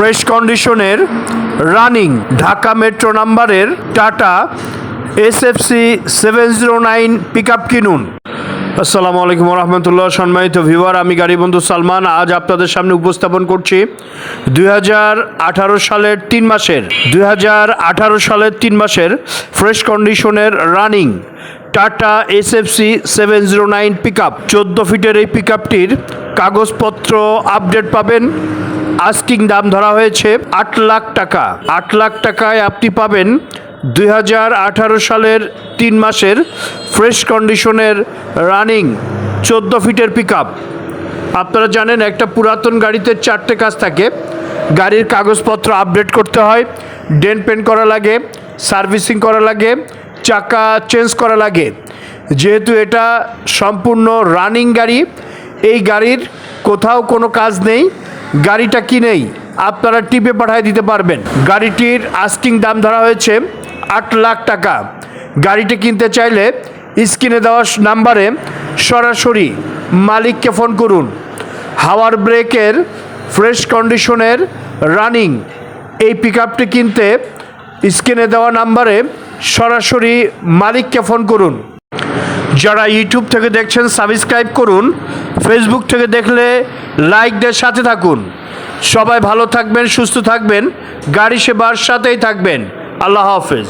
Fresh কন্ডিশনের running Dhaka metro নাম্বারের Tata SFC seven zero nine pick up কিনুন। আসসালামু আলাইকুম রহমতুল্লাহ সম্মানিত ভিউয়ার, আমি গাড়ি বন্ধু সালমান। আজ আপনাদের সামনে উপস্থাপন করছি দুই হাজার আঠারো সালের তিন মাসের, দুই হাজার আঠারো সালের তিন মাসের ফ্রেশ কন্ডিশনের running Tata SFC seven zero nine pick up চোদ্দ ফিটের এই পিক আপটির কাগজপত্র আপডেট পাবেন। আস্কিং দাম ধরা হয়েছে আট লাখ টাকা। আট লাখ টাকায় আপনি পাবেন দু হাজার আঠারো সালের তিন মাসের ফ্রেশ কন্ডিশনের রানিং, চোদ্দ ফিটের পিক আপনারা জানেন একটা পুরাতন গাড়িতে চারটে কাজ থাকে। গাড়ির কাগজপত্র আপডেট করতে হয়, ডেন পেন করা লাগে, সার্ভিসিং করা লাগে, চাকা চেঞ্জ করা লাগে। যেহেতু এটা সম্পূর্ণ রানিং গাড়ি, এই গাড়ির কোথাও কোনো কাজ নেই। গাড়িটা কিনেই আপনারা টিপে পাঠিয়ে দিতে পারবেন। গাড়িটির আস্কিং দাম ধরা হয়েছে আট লাখ টাকা। গাড়িটি কিনতে চাইলে স্ক্রিনে দেওয়া নাম্বারে সরাসরি মালিককে ফোন করুন। হাওয়ার ব্রেকের, ফ্রেশ কন্ডিশনের, রানিং এই পিক কিনতে স্ক্রিনে দেওয়া নাম্বারে সরাসরি মালিককে ফোন করুন। যারা ইউটিউব থেকে দেখছেন সাবস্ক্রাইব করুন। ফেসবুক থেকে দেখলে লাইক দের সাথে থাকুন। সবাই ভালো থাকবেন, সুস্থ থাকবেন। গাড়ি সেবার সাথেই থাকবেন। আল্লাহ হাফেজ।